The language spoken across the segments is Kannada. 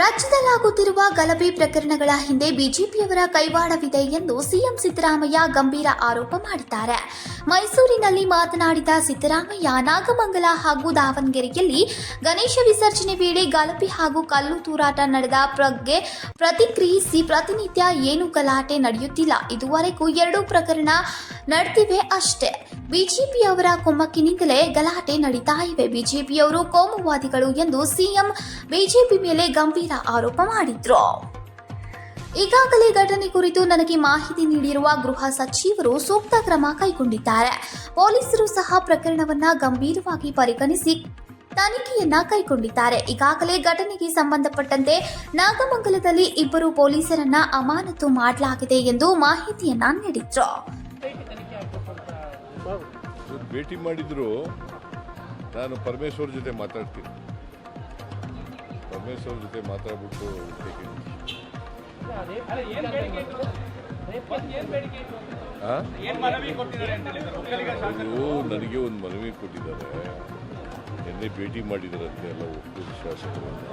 ರಾಜ್ಯದಲ್ಲಾಗುತ್ತಿರುವ ಗಲಭೆ ಪ್ರಕರಣಗಳ ಹಿಂದೆ ಬಿಜೆಪಿಯವರ ಕೈವಾಡವಿದೆ ಎಂದು ಸಿಎಂ ಸಿದ್ದರಾಮಯ್ಯ ಗಂಭೀರ ಆರೋಪ ಮಾಡಿದ್ದಾರೆ. ಮೈಸೂರಿನಲ್ಲಿ ಮಾತನಾಡಿದ ಸಿದ್ದರಾಮಯ್ಯ, ನಾಗಮಂಗಲ ಹಾಗೂ ದಾವಣಗೆರೆಯಲ್ಲಿ ಗಣೇಶ ವಿಸರ್ಜನೆ ವೇಳೆ ಗಲಭೆ ಹಾಗೂ ಕಲ್ಲು ತೂರಾಟ ನಡೆದ ಬಗ್ಗೆ ಪ್ರತಿಕ್ರಿಯಿಸಿ ಪ್ರತಿನಿತ್ಯ ಏನು ಗಲಾಟೆ ನಡೆಯುತ್ತಿಲ್ಲ. ಇದುವರೆಗೂ ಎರಡೂ ಪ್ರಕರಣ ನಡೆದಿವೆ ಅಷ್ಟೇ. ಬಿಜೆಪಿಯವರ ಕೊಮ್ಮಕ್ಕಿನಿಂದಲೇ ಗಲಾಟೆ ನಡೀತಾ ಇವೆ. ಬಿಜೆಪಿಯವರು ಕೋಮುವಾದಿಗಳು ಎಂದು ಸಿಎಂ ಬಿಜೆಪಿ ಮೇಲೆ ಗಂಭೀರ ಆರೋಪ ಮಾಡಿದ್ರು. ಈಗಾಗಲೇ ಘಟನೆ ಕುರಿತು ನನಗೆ ಮಾಹಿತಿ ನೀಡಿರುವ ಗೃಹ ಸಚಿವರು ಸೂಕ್ತ ಕ್ರಮ ಕೈಗೊಂಡಿದ್ದಾರೆ. ಪೊಲೀಸರು ಸಹ ಪ್ರಕರಣವನ್ನ ಗಂಭೀರವಾಗಿ ಪರಿಗಣಿಸಿ ತನಿಖೆಯನ್ನ ಕೈಗೊಂಡಿದ್ದಾರೆ. ಈಗಾಗಲೇ ಘಟನೆಗೆ ಸಂಬಂಧಪಟ್ಟಂತೆ ನಾಗಮಂಗಲದಲ್ಲಿ ಇಬ್ಬರು ಪೊಲೀಸರನ್ನ ಅಮಾನತು ಮಾಡಲಾಗಿದೆ ಎಂದು ಮಾಹಿತಿಯನ್ನ ನೀಡಿದ್ರು. ಭೇಟಿ ಮಾಡಿದ್ರು ನಾನು ಪರಮೇಶ್ವರ್ ಜೊತೆ ಮಾತಾಡ್ತೀನಿ. ಪರಮೇಶ್ವರ್ ಜೊತೆ ಮಾತಾಡ್ಬಿಟ್ಟು? ಅವರು ನನಗೆ ಒಂದು ಮನವಿ ಕೊಟ್ಟಿದ್ದಾರೆ. ನಿನ್ನೆ ಭೇಟಿ ಮಾಡಿದಾರಂತೆ ಎಲ್ಲ ಒಕ್ಕೂಟ ಶಾಸಕರನ್ನ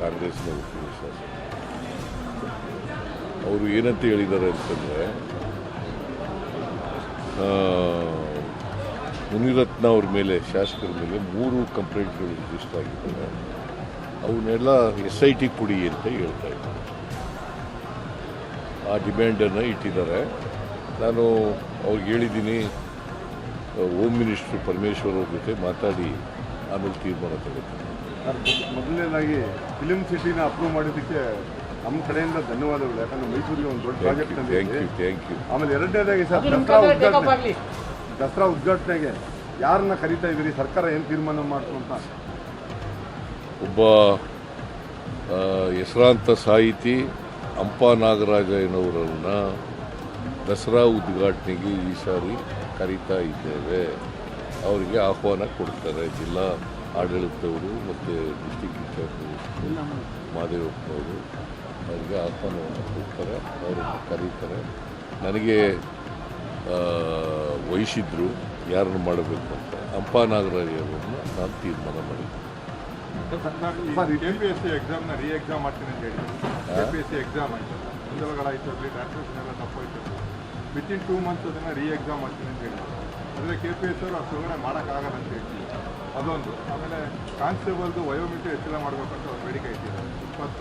ಕಾಂಗ್ರೆಸ್ನ ಒಕ್ಕೂಟ ಶಾಸಕರು. ಅವರು ಏನಂತ ಹೇಳಿದ್ದಾರೆ ಅಂತಂದರೆ ಮುನಿರತ್ನ ಅವ್ರ ಮೇಲೆ ಶಾಸಕರ ಮೇಲೆ ಮೂರು ಕಂಪ್ಲೇಂಟ್ಗಳು ರಿಜಿಸ್ಟರ್ ಆಗಿದ್ದಾವೆ. ಅವನ್ನೆಲ್ಲ ಎಸ್ ಐ ಟಿ ಕೊಡಿ ಅಂತ ಹೇಳ್ತಾ ಇದ್ದಾರೆ. ಆ ಡಿಮ್ಯಾಂಡನ್ನು ಇಟ್ಟಿದ್ದಾರೆ. ನಾನು ಅವ್ರಿಗೆ ಹೇಳಿದ್ದೀನಿ ಹೋಮ್ ಮಿನಿಸ್ಟ್ರು ಪರಮೇಶ್ವರ್ ಅವ್ರ ಜೊತೆ ಮಾತಾಡಿ ಆಮೇಲೆ ತೀರ್ಮಾನ ತಗೋತೀನಿ. ಸರ್, ಮೊದಲನೇದಾಗಿ ಫಿಲಿಮ್ ಸಿಟಿನ ಅಪ್ರೂವ್ ಮಾಡಿದ್ದಕ್ಕೆ ನಮ್ಮ ಕಡೆಯಿಂದ ಧನ್ಯವಾದಗಳು. ಯಾಕಂದ್ರೆ ಮೈಸೂರಿಗೆ ಒಂದು ದೊಡ್ಡ thank project you thank you thank you ಆಮೇಲೆ ಎರಡನೇದಾಗಿ ಸರ್ ದಸರಾ ಉದ್ಘಾಟನೆಗೆ ಯಾರನ್ನ ಕರಿತಾ ಇದ್ದೀರಿ? ಸರ್ಕಾರ ಏನು ತೀರ್ಮಾನ ಮಾಡ್ತು ಅಂತ? ಒಬ್ಬ ಹೆಸರಾಂತ ಸಾಹಿತಿ ಅಂಪ ನಾಗರಾಜಯ್ಯನವರನ್ನ ದಸರಾ ಉದ್ಘಾಟನೆಗೆ ಈ ಸಾರಿ ಕರೀತಾ ಇದ್ದೇವೆ. ಅವರಿಗೆ ಆಹ್ವಾನ ಕೊಡ್ತಾರೆ. ಜಿಲ್ಲಾ ಆಡಳಿತವರು ಮತ್ತು ಡಿಸ್ಟಿಕ್ ಇನ್ಚಾರ್ಜ್ ಮಾದೇವಪ್ಪನವರು ಅವರಿಗೆ ಆಹ್ವಾನವನ್ನು ಕೊಡ್ತಾರೆ. ಅವರನ್ನು ಕರೀತಾರೆ. ನನಗೆ ವಹಿಸಿದ್ರು ಯಾರನ್ನು ಮಾಡಬೇಕು ಅಂತ. ಅಂಪ ನಾಗರಾಜರನ್ನು ನಾನು ತೀರ್ಮಾನ ಮಾಡಿದ್ದೆ. Sir K P S C ಎಕ್ಸಾಮ್ನ re exam ಮಾಡ್ತೀನಿ ಅಂತ ಹೇಳಿ K P S C exam ಆಯ್ತು. ಮುಂದಲಗಳಾಯ್ತು ಅಲ್ಲಿ ಟ್ರಾನ್ಸ್ಲೇಷನ್ ಎಲ್ಲ ತಪ್ಪೋಯ್ತು. ವಿತ್ ಇನ್ ಟೂ ಮಂತ್ಸ್ ಅದನ್ನು ರೀ ಎಕ್ಸಾಮ್ ಮಾಡ್ತೀನಿ ಅಂತ ಅಂದರೆ ಕೆ ಪಿ ಎಸ್ ಅವರು ಮಾಡೋಕ್ಕಾಗಲ್ಲ ಅಂತ ಹೇಳ್ತೀವಿ. ಅದೊಂದು. ಆಮೇಲೆ ಕಾನ್ಸ್ಟೇಬಲ್ದು ವಯೋಮಿತಿ ಹೆಚ್ಚಳ ಮಾಡಬೇಕಂತ ಒಂದು ಬೇಡಿಕೆ ಇಟ್ಟಿದ್ದಾರೆ ಇಪ್ಪತ್ತ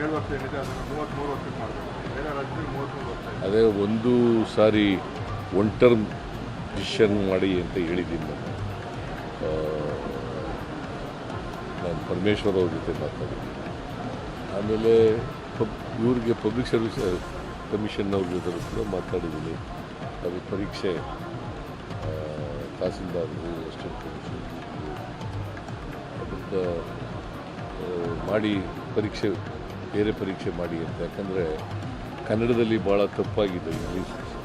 ಏಳು ವರ್ಷ ಏನಿದೆ ಅದನ್ನು ಮೂವತ್ತ್ಮೂರು ವರ್ಷಕ್ಕೆ ಮಾಡಬೇಕು. ಬೇರೆ ರಾಜ್ಯದಲ್ಲಿ ಮೂವತ್ತ್ಮೂರು ವರ್ಷ ಅದೇ ಒಂದು ಸಾರಿ ಒನ್ ಟರ್ಮ್ ಡಿಸಿಷನ್ ಮಾಡಿ ಅಂತ ಹೇಳಿದ್ದೀನಿ. ನಾನು ನಾನು ಪರಮೇಶ್ವರ್ ಅವ್ರ ಜೊತೆ ಮಾತಾಡಿದ್ದೀನಿ ಆಮೇಲೆ ಪಬ್, ಇವ್ರಿಗೆ ಪಬ್ಲಿಕ್ ಸರ್ವಿಸ್ ಕಮಿಷನ್ನವ್ರ ಜೊತೆ ಕೂಡ ಮಾತಾಡಿದ್ದೀನಿ. ಅದು ಪರೀಕ್ಷೆ ತಹಸೀಲ್ದಾರರು ಅಸಿಸ್ಟೆಂಟ್ ಕಮಿಷನ್ ಅದರಿಂದ ಮಾಡಿ ಪರೀಕ್ಷೆ, ಬೇರೆ ಪರೀಕ್ಷೆ ಮಾಡಿ ಅಂತ. ಯಾಕಂದರೆ ಕನ್ನಡದಲ್ಲಿ ಭಾಳ ತಪ್ಪಾಗಿದೆ ಇಂಗ್ಲೀಷ್